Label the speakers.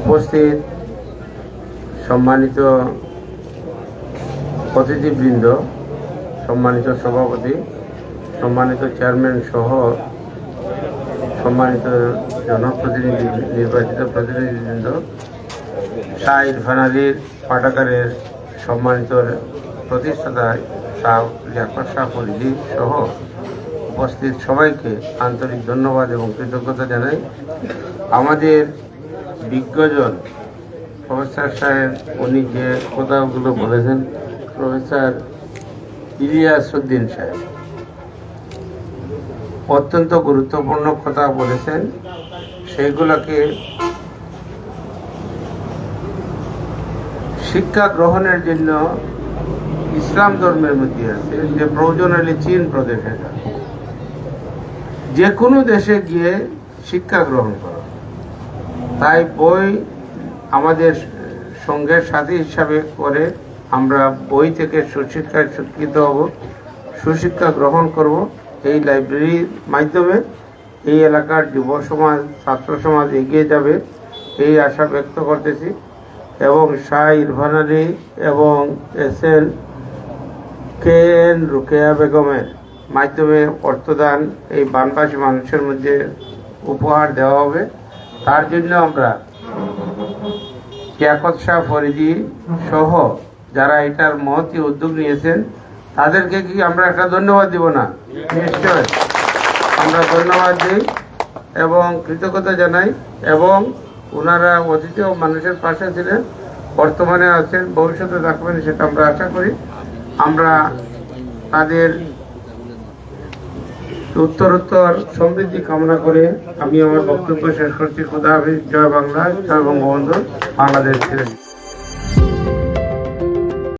Speaker 1: উপস্থিত সম্মানিত অতিথিবৃন্দ, সম্মানিত সভাপতি, সম্মানিত চেয়ারম্যান সহ সম্মানিত জনপ্রতিনিধি, নির্বাচিত প্রতিনিধিবৃন্দ শাহ ইরফান আলীর পাঠাগারের সম্মানিত প্রতিষ্ঠাতা শাহ জাফর শাহ ফরিদি সহ উপস্থিত সবাইকে আন্তরিক ধন্যবাদ এবং কৃতজ্ঞতা জানাই। আমাদের বিজ্ঞজন প্রফেসর সাহেব, উনি যে কথাগুলো বলেছেন, প্রফেসর ইলিয়াস উদ্দিন সাহেব, অত্যন্ত গুরুত্বপূর্ণ কথা বলেছেন। সেইগুলোকে শিক্ষা গ্রহণের জন্য ইসলাম ধর্মের মধ্যে আছে যে প্রয়োজন হলে চীন প্রদেশে যাবে। যে কোনো দেশে গিয়ে শিক্ষা গ্রহণ করা। তাই বই আমাদের সঙ্গের সাথী হিসাবে করে আমরা বই থেকে সুশিক্ষায় শিক্ষিত হব, সুশিক্ষা গ্রহণ করব। এই লাইব্রেরির মাধ্যমে এই এলাকার যুব সমাজ, ছাত্র সমাজ এগিয়ে যাবে এই আশা ব্যক্ত করতেছি। এবং শাহ ইরফান আলী এবং S N K N Rukeya বেগমের মাধ্যমে অর্থদান এই বানবাসী মানুষের মধ্যে উপহার দেওয়া হবে। তার জন্য আমরা কিয়াকত শাহ ফরিদি সহ যারা এটার মহতি উদ্যোগ নিয়েছেন, তাদেরকে কি আমরা একটা ধন্যবাদ দিব না? নিশ্চয়। আমরা ধন্যবাদ দিই এবং কৃতজ্ঞতা জানাই এবং ওনারা অতীতেও মানুষের পাশে ছিলেন, বর্তমানে আছেন, ভবিষ্যতে থাকবেন সেটা আমরা আশা করি। আমরা তাদের উত্তরোত্তর সমৃদ্ধি কামনা করে আমি আমার বক্তব্য শেষ করছি। খুদা হাফিজ, জয় বাংলা, জয় বঙ্গবন্ধু, বাংলাদেশ ছিলেন